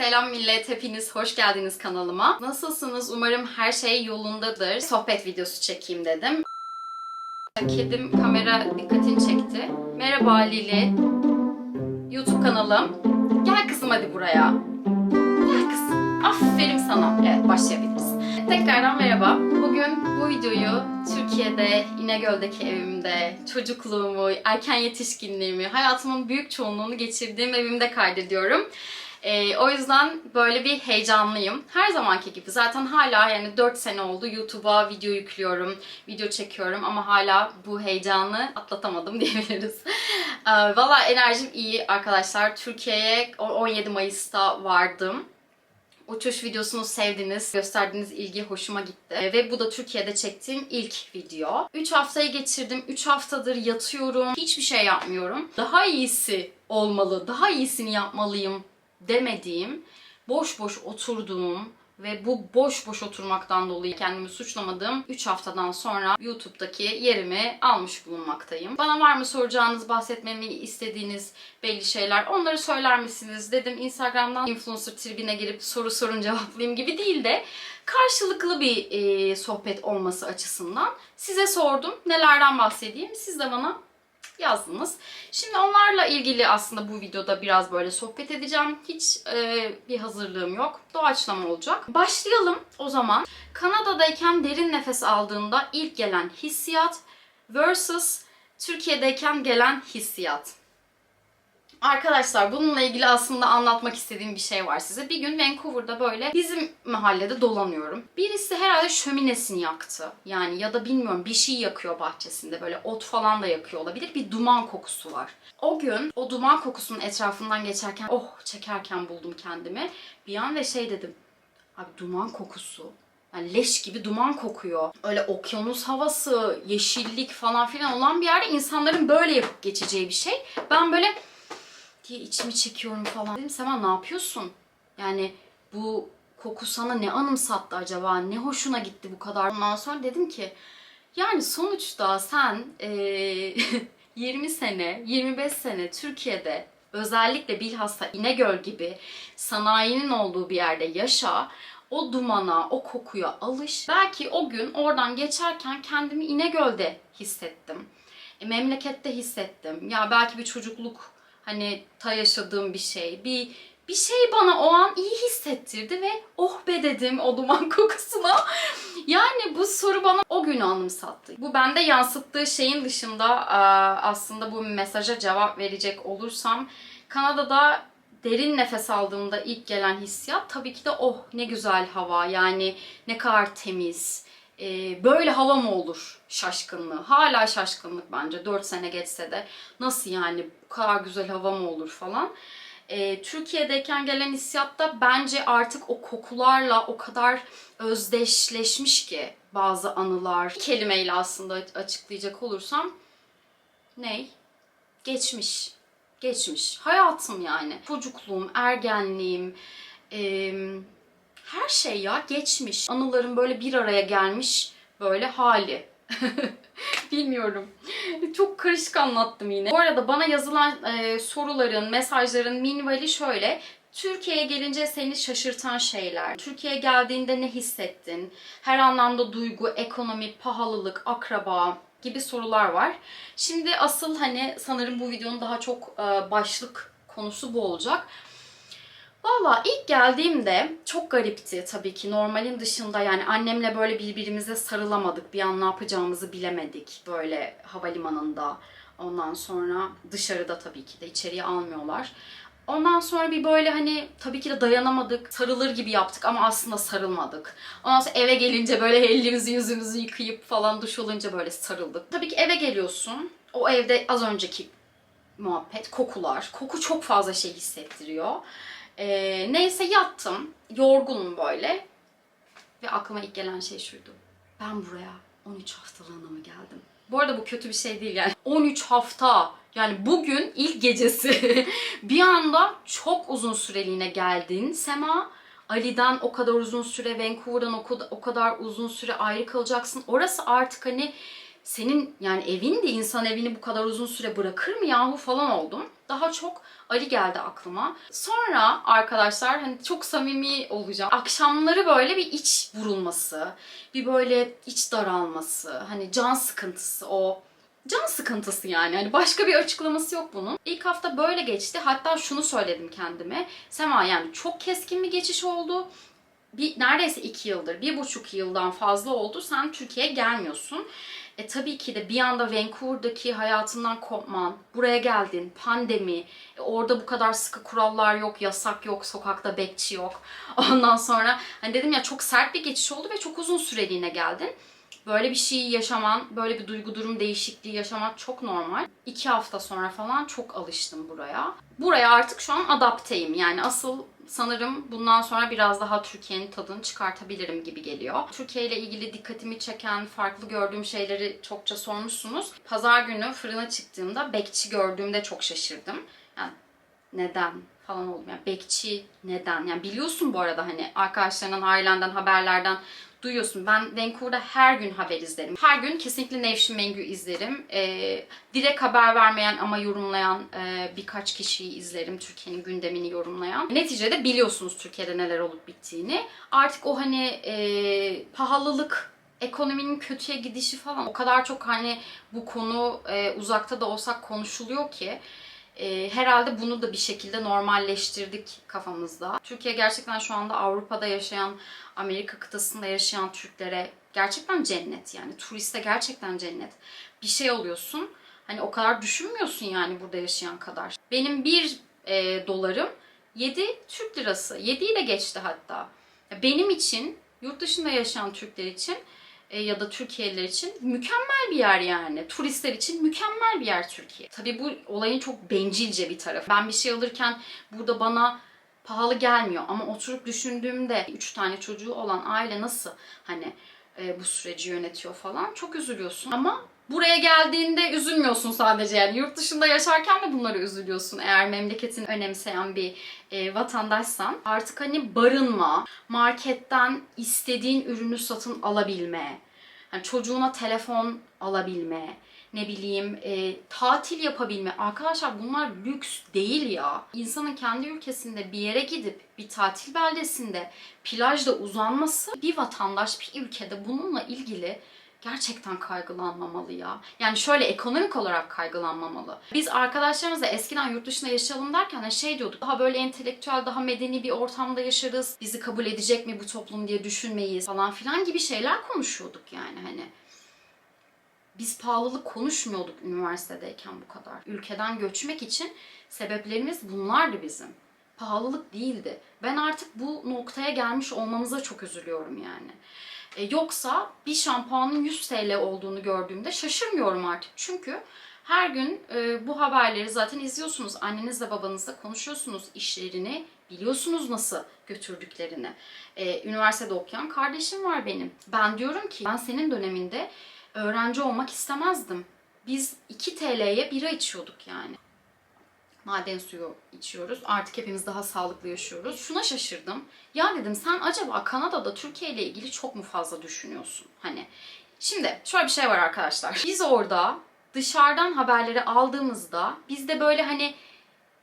Selam millet, hepiniz hoş geldiniz kanalıma. Nasılsınız? Umarım her şey yolundadır. Sohbet videosu çekeyim dedim. Kedim kamera dikkatini çekti. Merhaba Lili. YouTube kanalım. Gel kızım hadi buraya. Gel kızım. Aferin sana. Evet başlayabiliriz. Tekrardan merhaba. Bugün bu videoyu Türkiye'de, İnegöl'deki evimde, çocukluğumu, erken yetişkinliğimi, hayatımın büyük çoğunluğunu geçirdiğim evimde kaydediyorum. Ee, o yüzden böyle bir heyecanlıyım. Her zamanki gibi zaten hala yani 4 sene oldu YouTube'a video yüklüyorum, video çekiyorum ama hala bu heyecanı atlatamadım diyebiliriz. Ee, Valla enerjim iyi arkadaşlar. Türkiye'ye o- 17 Mayıs'ta vardım. Uçuş videosunu sevdiniz, gösterdiğiniz ilgi hoşuma gitti. Ee, Ve bu da Türkiye'de çektiğim ilk video. 3 haftayı geçirdim. 3 haftadır yatıyorum. Hiçbir şey yapmıyorum. Daha iyisi olmalı, daha iyisini yapmalıyım demediğim, boş boş oturduğum ve bu boş boş oturmaktan dolayı kendimi suçlamadığım 3 haftadan sonra YouTube'daki yerimi almış bulunmaktayım. Bana var mı soracağınız, bahsetmemi istediğiniz belli şeyler? Onları söyler misiniz? Dedim Instagram'dan influencer tribine girip soru sorun cevaplayayım gibi değil de karşılıklı bir e, sohbet olması açısından size sordum. Nelerden bahsedeyim? Siz de bana yazdınız. Şimdi onlarla ilgili aslında bu videoda biraz böyle sohbet edeceğim. Hiç e, bir hazırlığım yok. Doğaçlama olacak. Başlayalım o zaman. Kanada'dayken derin nefes aldığında ilk gelen hissiyat versus Türkiye'deyken gelen hissiyat. Arkadaşlar bununla ilgili aslında anlatmak istediğim bir şey var size. Bir gün Vancouver'da böyle bizim mahallede dolanıyorum. Birisi herhalde şöminesini yaktı. Yani ya da bilmiyorum bir şey yakıyor bahçesinde. Böyle ot falan da yakıyor olabilir. Bir duman kokusu var. O gün o duman kokusunun etrafından geçerken oh çekerken buldum kendimi. Bir an ve şey dedim. Abi duman kokusu. Yani leş gibi duman kokuyor. Öyle okyanus havası, yeşillik falan filan olan bir yerde insanların böyle yapıp geçeceği bir şey. Ben böyle diye içimi çekiyorum falan. Dedim Sema ne yapıyorsun? Yani bu koku sana ne anımsattı acaba? Ne hoşuna gitti bu kadar? Ondan sonra dedim ki yani sonuçta sen eee, 20 sene, 25 sene Türkiye'de özellikle bilhassa İnegöl gibi sanayinin olduğu bir yerde yaşa. O dumana, o kokuya alış. Belki o gün oradan geçerken kendimi İnegöl'de hissettim. E, memlekette hissettim. Ya belki bir çocukluk hani ta yaşadığım bir şey. Bir bir şey bana o an iyi hissettirdi ve oh be dedim o duman kokusuna. Yani bu soru bana o günü anımsattı. Bu bende yansıttığı şeyin dışında e, aslında bu mesaja cevap verecek olursam Kanada'da derin nefes aldığımda ilk gelen hissiyat tabii ki de oh ne güzel hava yani ne kadar temiz. E, böyle hava mı olur şaşkınlığı. Hala şaşkınlık bence 4 sene geçse de nasıl yani bu kadar güzel hava mı olur falan. E, Türkiye'deyken gelen hissiyat da bence artık o kokularla o kadar özdeşleşmiş ki bazı anılar. Bir kelimeyle aslında açıklayacak olursam ney? Geçmiş. Geçmiş. Hayatım yani. Çocukluğum, ergenliğim, em, her şey ya geçmiş. Anılarım böyle bir araya gelmiş böyle hali. Bilmiyorum. Çok karışık anlattım yine. Bu arada bana yazılan e, soruların, mesajların minvali şöyle. Türkiye'ye gelince seni şaşırtan şeyler. Türkiye'ye geldiğinde ne hissettin? Her anlamda duygu, ekonomi, pahalılık, akraba gibi sorular var. Şimdi asıl hani sanırım bu videonun daha çok e, başlık konusu bu olacak. Valla ilk geldiğimde çok garipti tabii ki. Normalin dışında yani annemle böyle birbirimize sarılamadık. Bir an ne yapacağımızı bilemedik böyle havalimanında. Ondan sonra dışarıda tabii ki de içeriye almıyorlar. Ondan sonra bir böyle hani tabii ki de dayanamadık. Sarılır gibi yaptık ama aslında sarılmadık. Ondan sonra eve gelince böyle elimizi yüzümüzü yıkayıp falan duş olunca böyle sarıldık. Tabii ki eve geliyorsun. O evde az önceki muhabbet, kokular. Koku çok fazla şey hissettiriyor. Ee, neyse yattım. Yorgunum böyle. Ve aklıma ilk gelen şey şuydu. Ben buraya 13 haftalığına mı geldim? Bu arada bu kötü bir şey değil yani. 13 hafta. Yani bugün ilk gecesi. bir anda çok uzun süreliğine geldin Sema. Ali'den o kadar uzun süre, Vancouver'dan o kadar uzun süre ayrı kalacaksın. Orası artık hani senin yani evin de insan evini bu kadar uzun süre bırakır mı yahu falan oldum. Daha çok Ali geldi aklıma. Sonra arkadaşlar hani çok samimi olacağım. Akşamları böyle bir iç vurulması, bir böyle iç daralması, hani can sıkıntısı o can sıkıntısı yani. Hani başka bir açıklaması yok bunun. İlk hafta böyle geçti. Hatta şunu söyledim kendime. Sema yani çok keskin bir geçiş oldu. Bir, neredeyse iki yıldır, bir buçuk yıldan fazla oldu. Sen Türkiye'ye gelmiyorsun. E tabii ki de bir anda Vancouver'daki hayatından kopman, buraya geldin, pandemi, e, orada bu kadar sıkı kurallar yok, yasak yok, sokakta bekçi yok. Ondan sonra hani dedim ya çok sert bir geçiş oldu ve çok uzun süreliğine geldin. Böyle bir şeyi yaşaman, böyle bir duygu durum değişikliği yaşamak çok normal. İki hafta sonra falan çok alıştım buraya. Buraya artık şu an adapteyim. Yani asıl sanırım bundan sonra biraz daha Türkiye'nin tadını çıkartabilirim gibi geliyor. Türkiye ile ilgili dikkatimi çeken, farklı gördüğüm şeyleri çokça sormuşsunuz. Pazar günü fırına çıktığımda bekçi gördüğümde çok şaşırdım. Yani neden falan oldum. Yani bekçi neden? Yani biliyorsun bu arada hani arkadaşlarından, ailenden, haberlerden duyuyorsun. Ben Vancouver'da her gün haber izlerim. Her gün kesinlikle Nevşin Mengü izlerim. Ee, direkt haber vermeyen ama yorumlayan e, birkaç kişiyi izlerim. Türkiye'nin gündemini yorumlayan. Neticede biliyorsunuz Türkiye'de neler olup bittiğini. Artık o hani e, pahalılık ekonominin kötüye gidişi falan o kadar çok hani bu konu e, uzakta da olsak konuşuluyor ki e, herhalde bunu da bir şekilde normalleştirdik kafamızda. Türkiye gerçekten şu anda Avrupa'da yaşayan, Amerika kıtasında yaşayan Türklere gerçekten cennet yani. Turiste gerçekten cennet. Bir şey oluyorsun. Hani o kadar düşünmüyorsun yani burada yaşayan kadar. Benim bir e, dolarım 7 Türk lirası. 7'yi de geçti hatta. Benim için, yurt dışında yaşayan Türkler için e, ya da Türkiye'liler için mükemmel bir yer yani. Turistler için mükemmel bir yer Türkiye. Tabii bu olayın çok bencilce bir tarafı. Ben bir şey alırken burada bana pahalı gelmiyor ama oturup düşündüğümde 3 tane çocuğu olan aile nasıl hani e, bu süreci yönetiyor falan çok üzülüyorsun ama Buraya geldiğinde üzülmüyorsun sadece yani yurt dışında yaşarken de bunları üzülüyorsun eğer memleketini önemseyen bir e, vatandaşsan. Artık hani barınma, marketten istediğin ürünü satın alabilme, yani çocuğuna telefon alabilme, ne bileyim e, tatil yapabilme. Arkadaşlar bunlar lüks değil ya. İnsanın kendi ülkesinde bir yere gidip bir tatil beldesinde plajda uzanması bir vatandaş bir ülkede bununla ilgili gerçekten kaygılanmamalı ya. Yani şöyle ekonomik olarak kaygılanmamalı. Biz arkadaşlarımızla eskiden yurt dışında yaşayalım derken de şey diyorduk. Daha böyle entelektüel, daha medeni bir ortamda yaşarız. Bizi kabul edecek mi bu toplum diye düşünmeyiz falan filan gibi şeyler konuşuyorduk yani hani. Biz pahalılık konuşmuyorduk üniversitedeyken bu kadar. Ülkeden göçmek için sebeplerimiz bunlardı bizim. Pahalılık değildi. Ben artık bu noktaya gelmiş olmamıza çok üzülüyorum yani. E, yoksa bir şampuanın 100 TL olduğunu gördüğümde şaşırmıyorum artık. Çünkü her gün e, bu haberleri zaten izliyorsunuz. Annenizle babanızla konuşuyorsunuz işlerini. Biliyorsunuz nasıl götürdüklerini. E, üniversitede okuyan kardeşim var benim. Ben diyorum ki ben senin döneminde öğrenci olmak istemezdim. Biz 2 TL'ye bira içiyorduk yani maden suyu içiyoruz. Artık hepimiz daha sağlıklı yaşıyoruz. Şuna şaşırdım. Ya dedim sen acaba Kanada'da Türkiye ile ilgili çok mu fazla düşünüyorsun? Hani şimdi şöyle bir şey var arkadaşlar. Biz orada dışarıdan haberleri aldığımızda biz de böyle hani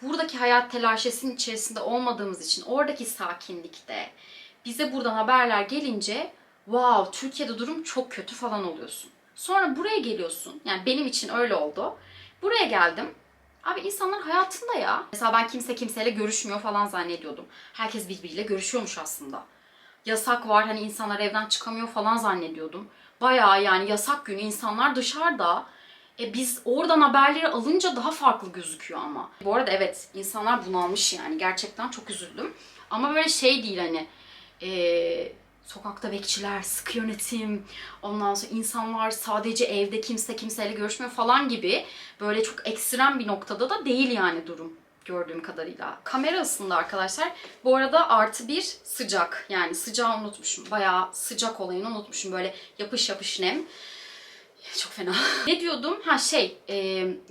buradaki hayat telaşesinin içerisinde olmadığımız için oradaki sakinlikte bize buradan haberler gelince wow Türkiye'de durum çok kötü falan oluyorsun. Sonra buraya geliyorsun. Yani benim için öyle oldu. Buraya geldim. Abi insanlar hayatında ya. Mesela ben kimse kimseyle görüşmüyor falan zannediyordum. Herkes birbiriyle görüşüyormuş aslında. Yasak var hani insanlar evden çıkamıyor falan zannediyordum. Bayağı yani yasak günü insanlar dışarıda. E biz oradan haberleri alınca daha farklı gözüküyor ama. Bu arada evet insanlar bunalmış yani gerçekten çok üzüldüm. Ama böyle şey değil hani e, sokakta bekçiler, sıkı yönetim, ondan sonra insanlar sadece evde kimse kimseyle görüşmüyor falan gibi böyle çok ekstrem bir noktada da değil yani durum gördüğüm kadarıyla. Kamera ısındı arkadaşlar. Bu arada artı bir sıcak. Yani sıcağı unutmuşum. Bayağı sıcak olayını unutmuşum. Böyle yapış yapış nem. Çok fena. ne diyordum? Ha şey, e,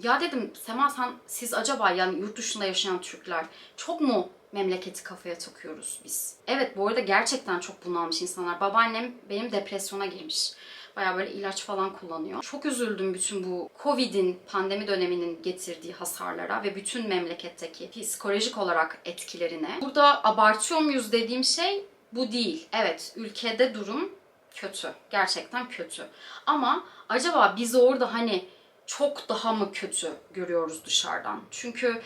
ya dedim Sema sen siz acaba yani yurt dışında yaşayan Türkler çok mu memleketi kafaya takıyoruz biz? Evet bu arada gerçekten çok bunalmış insanlar. Babaannem benim depresyona girmiş. Baya böyle ilaç falan kullanıyor. Çok üzüldüm bütün bu Covid'in, pandemi döneminin getirdiği hasarlara ve bütün memleketteki psikolojik olarak etkilerine. Burada abartıyor muyuz dediğim şey bu değil. Evet, ülkede durum kötü. Gerçekten kötü. Ama acaba biz orada hani çok daha mı kötü görüyoruz dışarıdan? Çünkü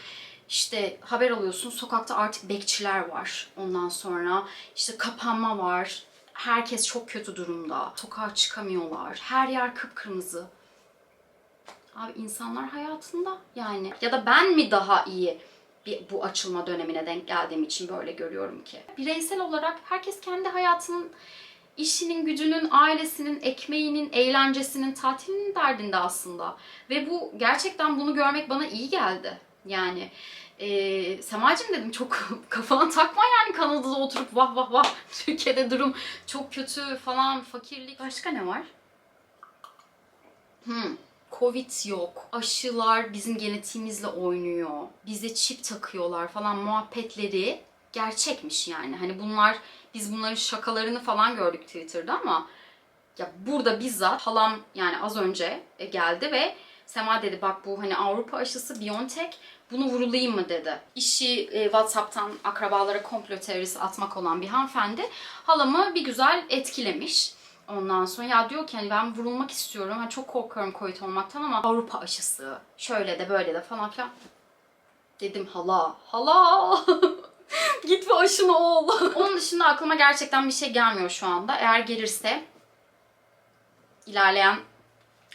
işte haber alıyorsun sokakta artık bekçiler var. Ondan sonra işte kapanma var. Herkes çok kötü durumda. Sokağa çıkamıyorlar. Her yer kıpkırmızı. Abi insanlar hayatında yani. Ya da ben mi daha iyi bir, bu açılma dönemine denk geldiğim için böyle görüyorum ki. Bireysel olarak herkes kendi hayatının işinin, gücünün, ailesinin, ekmeğinin, eğlencesinin, tatilinin derdinde aslında. Ve bu gerçekten bunu görmek bana iyi geldi. Yani e, Semacığım dedim çok kafana takma yani Kanada'da oturup vah vah vah Türkiye'de durum çok kötü falan fakirlik. Başka ne var? Hmm. Covid yok. Aşılar bizim genetiğimizle oynuyor. Bize çip takıyorlar falan muhabbetleri gerçekmiş yani. Hani bunlar biz bunların şakalarını falan gördük Twitter'da ama ya burada bizzat halam yani az önce e, geldi ve Sema dedi bak bu hani Avrupa aşısı BioNTech bunu vurulayım mı dedi. İşi e, WhatsApp'tan akrabalara komplo teorisi atmak olan bir hanımefendi halamı bir güzel etkilemiş. Ondan sonra ya diyor ki hani ben vurulmak istiyorum. Ben çok korkuyorum COVID olmaktan ama Avrupa aşısı şöyle de böyle de falan filan. Dedim hala hala git ve aşını ol. Onun dışında aklıma gerçekten bir şey gelmiyor şu anda. Eğer gelirse ilerleyen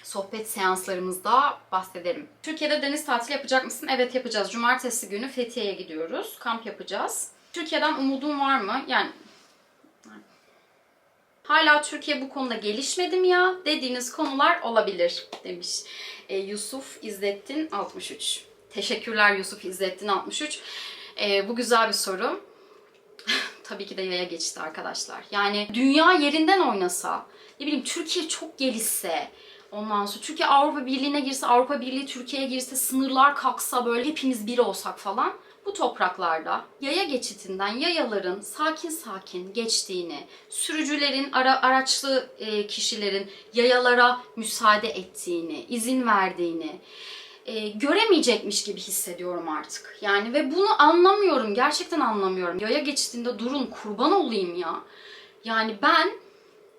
sohbet seanslarımızda bahsederim. Türkiye'de deniz tatili yapacak mısın? Evet yapacağız. Cumartesi günü Fethiye'ye gidiyoruz. Kamp yapacağız. Türkiye'den umudun var mı? Yani hala Türkiye bu konuda gelişmedi mi ya dediğiniz konular olabilir demiş e, Yusuf İzzettin 63. Teşekkürler Yusuf İzzettin 63. E, bu güzel bir soru. Tabii ki de yaya geçti arkadaşlar. Yani dünya yerinden oynasa, ne bileyim Türkiye çok gelişse, Ondan sonra Türkiye Avrupa Birliği'ne girse, Avrupa Birliği Türkiye'ye girse, sınırlar kalksa böyle hepimiz bir olsak falan bu topraklarda yaya geçitinden yayaların sakin sakin geçtiğini, sürücülerin, ara, araçlı e, kişilerin yayalara müsaade ettiğini, izin verdiğini e, göremeyecekmiş gibi hissediyorum artık. Yani ve bunu anlamıyorum, gerçekten anlamıyorum. Yaya geçitinde durun, kurban olayım ya. Yani ben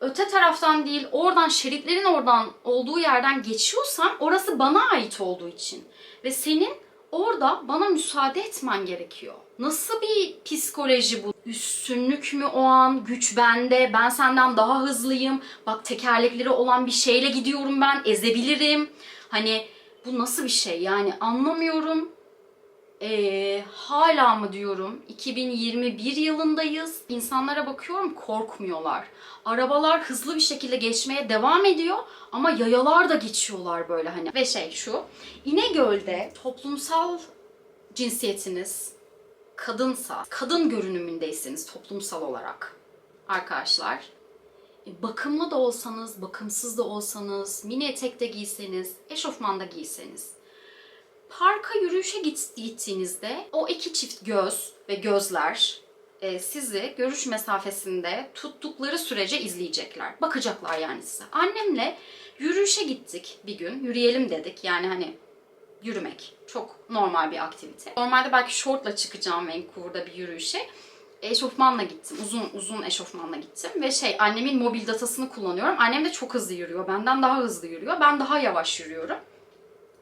öte taraftan değil oradan şeritlerin oradan olduğu yerden geçiyorsam orası bana ait olduğu için ve senin orada bana müsaade etmen gerekiyor. Nasıl bir psikoloji bu? Üstünlük mü o an? Güç bende. Ben senden daha hızlıyım. Bak tekerlekleri olan bir şeyle gidiyorum ben. Ezebilirim. Hani bu nasıl bir şey? Yani anlamıyorum. Ee, hala mı diyorum 2021 yılındayız. İnsanlara bakıyorum korkmuyorlar. Arabalar hızlı bir şekilde geçmeye devam ediyor ama yayalar da geçiyorlar böyle hani. Ve şey şu İnegöl'de toplumsal cinsiyetiniz kadınsa, kadın görünümündeyseniz toplumsal olarak arkadaşlar e, bakımlı da olsanız, bakımsız da olsanız, mini etek de giyseniz, eşofman da giyseniz parka yürüyüşe git- gittiğinizde o iki çift göz ve gözler e, sizi görüş mesafesinde tuttukları sürece izleyecekler. Bakacaklar yani size. Annemle yürüyüşe gittik bir gün. Yürüyelim dedik. Yani hani yürümek çok normal bir aktivite. Normalde belki şortla çıkacağım Vancouver'da bir yürüyüşe. Eşofmanla gittim. Uzun uzun eşofmanla gittim. Ve şey annemin mobil datasını kullanıyorum. Annem de çok hızlı yürüyor. Benden daha hızlı yürüyor. Ben daha yavaş yürüyorum.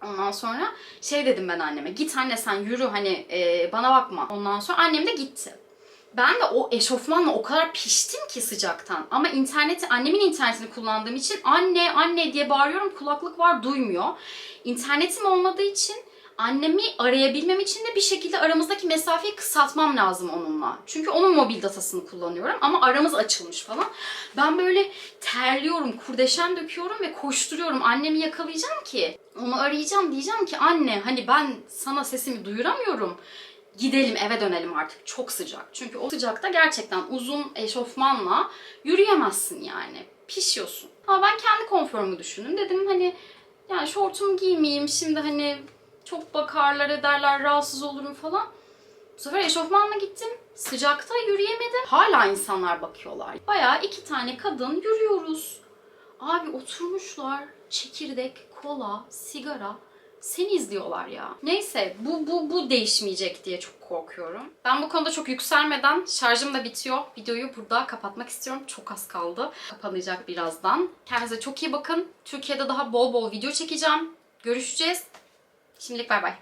Ondan sonra şey dedim ben anneme. Git anne sen yürü hani e, bana bakma. Ondan sonra annem de gitti. Ben de o eşofmanla o kadar piştim ki sıcaktan. Ama interneti, annemin internetini kullandığım için anne anne diye bağırıyorum. Kulaklık var duymuyor. İnternetim olmadığı için annemi arayabilmem için de bir şekilde aramızdaki mesafeyi kısaltmam lazım onunla. Çünkü onun mobil datasını kullanıyorum ama aramız açılmış falan. Ben böyle terliyorum, kurdeşen döküyorum ve koşturuyorum. Annemi yakalayacağım ki onu arayacağım diyeceğim ki anne hani ben sana sesimi duyuramıyorum. Gidelim eve dönelim artık. Çok sıcak. Çünkü o sıcakta gerçekten uzun eşofmanla yürüyemezsin yani. Pişiyorsun. Ama ben kendi konforumu düşündüm. Dedim hani yani şortumu giymeyeyim şimdi hani çok bakarlar ederler rahatsız olurum falan. Bu sefer eşofmanla gittim. Sıcakta yürüyemedim. Hala insanlar bakıyorlar. Bayağı iki tane kadın yürüyoruz. Abi oturmuşlar çekirdek, kola, sigara seni izliyorlar ya. Neyse bu bu bu değişmeyecek diye çok korkuyorum. Ben bu konuda çok yükselmeden şarjım da bitiyor. Videoyu burada kapatmak istiyorum. Çok az kaldı. Kapanacak birazdan. Kendinize çok iyi bakın. Türkiye'de daha bol bol video çekeceğim. Görüşeceğiz. Şimdilik bay bay.